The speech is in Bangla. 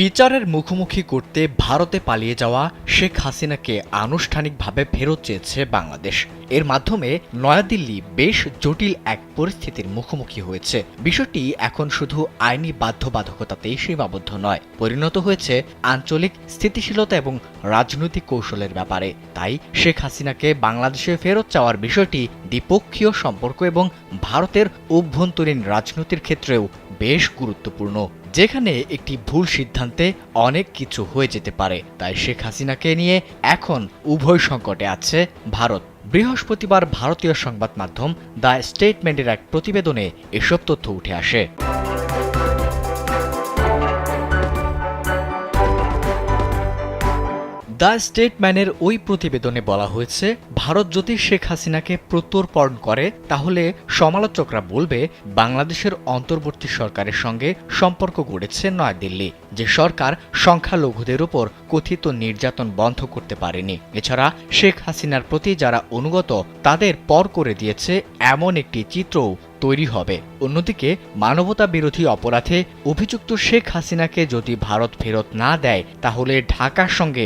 বিচারের মুখোমুখি করতে ভারতে পালিয়ে যাওয়া শেখ হাসিনাকে আনুষ্ঠানিকভাবে ফেরত চেয়েছে বাংলাদেশ। এর মাধ্যমে নয়াদিল্লি বেশ জটিল এক পরিস্থিতির মুখোমুখি হয়েছে। বিষয়টি এখন শুধু আইনি বাধ্যবাধকতাতেই সীমাবদ্ধ নয়, পরিণত হয়েছে আঞ্চলিক স্থিতিশীলতা এবং রাজনৈতিক কৌশলের ব্যাপারে। তাই শেখ হাসিনাকে বাংলাদেশে ফেরত চাওয়ার বিষয়টি দ্বিপক্ষীয় সম্পর্ক এবং ভারতের অভ্যন্তরীণ রাজনীতির ক্ষেত্রেও বেশ গুরুত্বপূর্ণ। যেখানে একটি ভুল সিদ্ধান্তে অনেক কিছু হয়ে যেতে পারে। তাই শেখ হাসিনাকে নিয়ে এখন উভয় সংকটে আছে ভারত। বৃহস্পতিবার ভারতীয় সংবাদ মাধ্যম দ্য স্টেটমেন্টের এক প্রতিবেদনে এসব তথ্য উঠে আসে। দ্য স্টেটম্যানের ওই প্রতিবেদনে বলা হয়েছে, ভারত যদি শেখ হাসিনাকে প্রত্যর্পণ করে, তাহলে সমালোচকরা বলবে, বাংলাদেশের অন্তর্বর্তী সরকারের সঙ্গে সম্পর্ক গড়েছে নয়াদিল্লি, যে সরকার সংখ্যালঘুদের উপর কথিত নির্যাতন বন্ধ করতে পারেনি। এছাড়া শেখ হাসিনার প্রতি যারা অনুগত, তাদের পর করে দিয়েছে এমন একটি চিত্রও তৈরি হবে। অন্যদিকে, মানবতা বিরোধী অপরাধে অভিযুক্ত শেখ হাসিনাকে যদি ভারত ফেরত না দেয়, তাহলে ঢাকার সঙ্গে